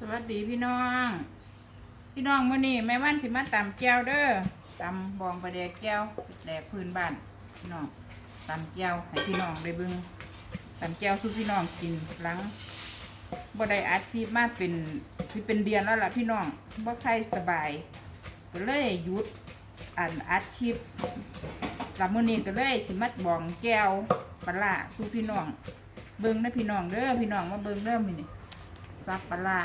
สวัสดีพี่น้อง พี่น้องมื้อนี้แม่วันสิมาตำแก้วเด้อตำบองประแดกแก้วแดกพื้นบ้านพี่น้องตำแก้วให้พี่น้องได้เบิ่งตำแก้วสู้พี่น้องกินหลังบ่ได้อาชีพมาเป็นสิเป็นเดือนแล้วล่ะพี่น้องบ่ใครสบายก็เลยหยุดอันอาชีพลำมือนี้ก็เลยสิมาบองแก้วปลาสู้พี่น้อง เบิ่งนะพี่น้องเด้อพี่น้องมาเบิ่งเด้อมื้อนี้ซับปลาร้า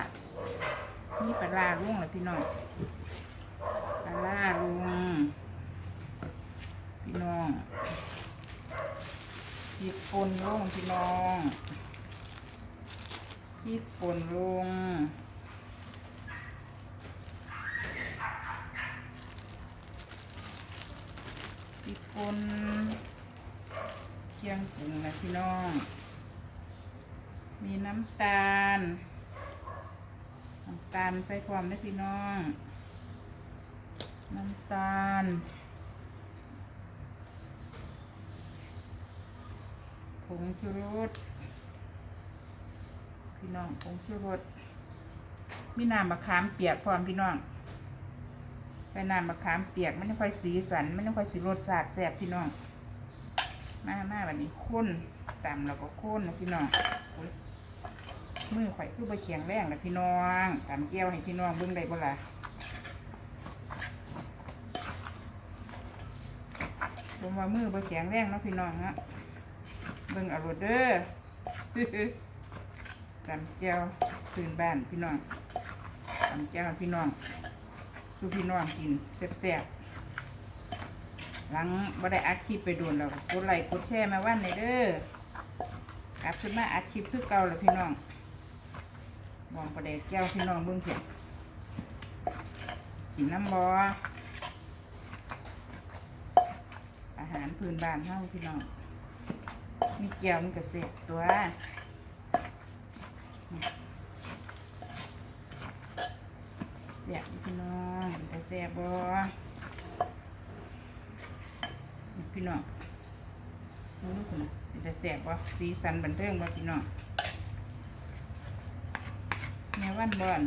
นี่ปลาลุงเหรอพี่น้องปลาลุงพี่น้องพริกป่นลุงพี่น้องพริกป่นลุงพริกป่นเคียงปรุงนะพี่น้อง มีน้ำตาล น้ำตาลใส่ความได้พี่น้อง น้ำตาล ผงชูรส พี่น้องผงชูรส มีน้ำมะขามเปียกพร้อมพี่น้องใส่น้ำมะขามเปียกมันไม่ค่อยสีสันมันไม่ค่อยสีรสชาติแซ่บพี่น้อง มามาแบบนี้ข้นตำแล้วก็ข้นนะพี่น้องอ มือข่อยคือไปเขียงแรงนะพี่น้องตำแก้วให้พี่น้องเบิ่งได้บ่ล่ะผมว่ามือไปเขียงแรงเนาะพี่น้องฮะเบิ่งอารมณ์เด้อตำแก้วตื่นบ้านพี่น้องตำแก้วพี่น้องสู้พี่น้องกินแซ่บๆหลังบ่ได้อัดคลิปไปโดนแล้วกดไลค์กดแชร์มาวันในเด้อกลับขึ้นมาอัดคลิปคือเก่าแล้วพี่น้อง มองประเดี๋ยวแก้วพี่น้องเบิ้องเผ็ดกินน้ำบออาหารพื้นบ้านเฮาพี่น้อง มีแก้วมันก็เสร็จตัวเสียบพี่น้องจะแซ่บบอพี่น้องดูลูกคนจะแซ่บบ่สีสันบันเทิงบ่พี่น้อง แม่ วันบ่อน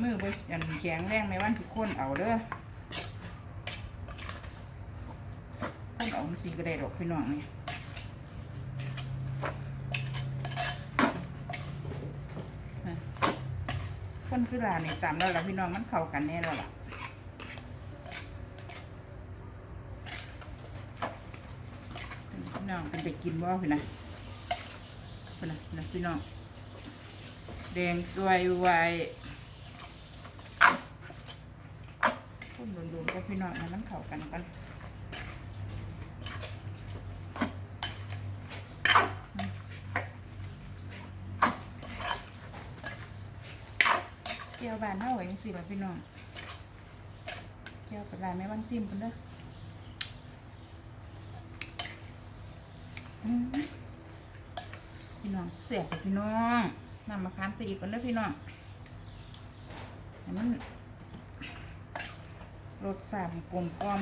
มือบ่อันแข็งแรงแม่วันทุกคนเอาเด้อคนเอาสีก็ได้ดอกพี่น้องนี่ฮะคนคือลานี่ตามแล้วล่ะพี่น้องมันเข้ากันแน่แล้วล่ะพี่น้องเป็นไปกินบ่พี่นะพี่นะพี่นะพี่น้อง แดงตัวยไวพุ่มดุนๆก็พี่น้องมันเข้ากันกันเจียวบานเท่าไหร่สิล่ะพี่น้องเจียวปลาแม่วันซิมกันเด้อพี่น้องเสียบพี่น้อง นำมาคามใส่อีกกันเด้อพี่น้องให้มันรสชาติกลมกล่อม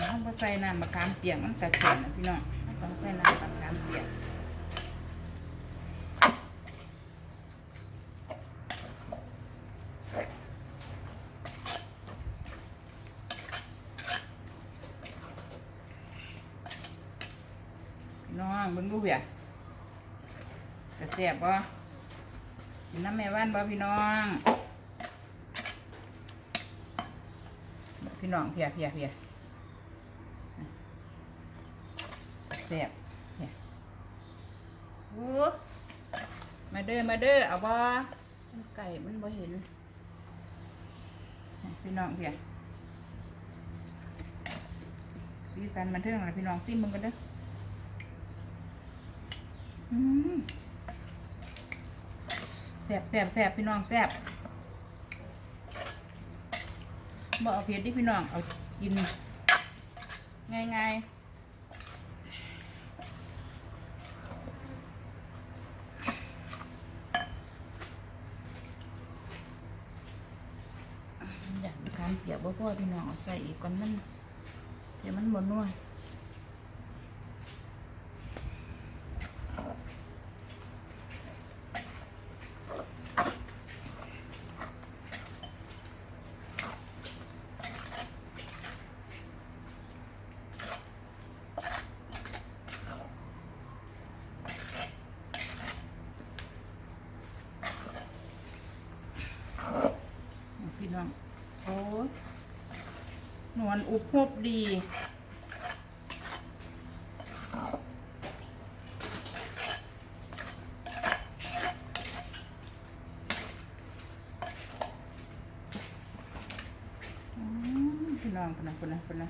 น้ำใส่น้ำมะขามเปียกมันกระเทียมนะพี่น้องต้องใส่น้ำมะขามเปียก น้องเบิ่งดูเพียจะแซ่บบ่น้ำแม่ว่านบ่พี่น้อง พี่น้องเพียเพียเพียแซ่บเพียโอ้มาเด้อมาเด้อเอาบ่ไก่มันบ่เห็น พี่น้องเพียพี่สันมันเทิงอะไรพี่น้องซิมมึงกันเด้อ แสบแสบแสบพี่น้องแสบบอกเอาเพียรดิพี่น้อง เอากินง่ายง่ายอย่างการเปียกบ่พอพี่น้องใส่อีกก่อนมันเดี๋ยวมันบ่นัวพี่ น้องโอ้นวลอุบพบดีอืมพี่น้องคนนะคนนะคนนะ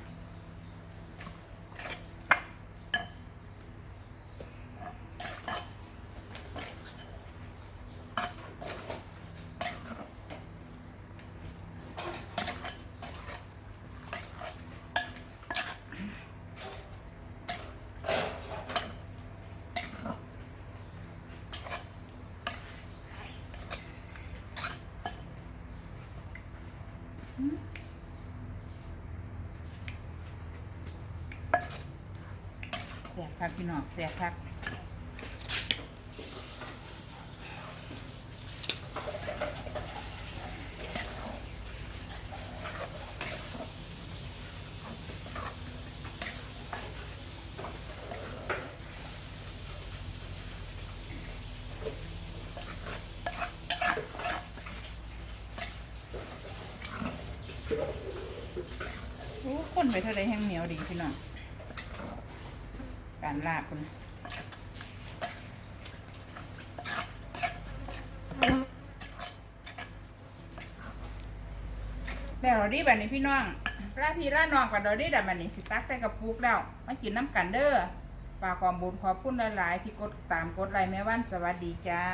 แสบคักพี่น้องแสบคักโอ้คนไปเท่าไรแห้งเหนียวดีพี่น้อง การลาบคุณแล้วเราดีแบบนี้พี่น้องลาพี่ลาน้องกับเราดีแบบนี้สิตักใส่กระปุกแล้วมากินน้ำกันเด้อฝากความบุญขอบคุณหลายๆที่กดตามกดไลค์แม่วันสวัสดีจ้า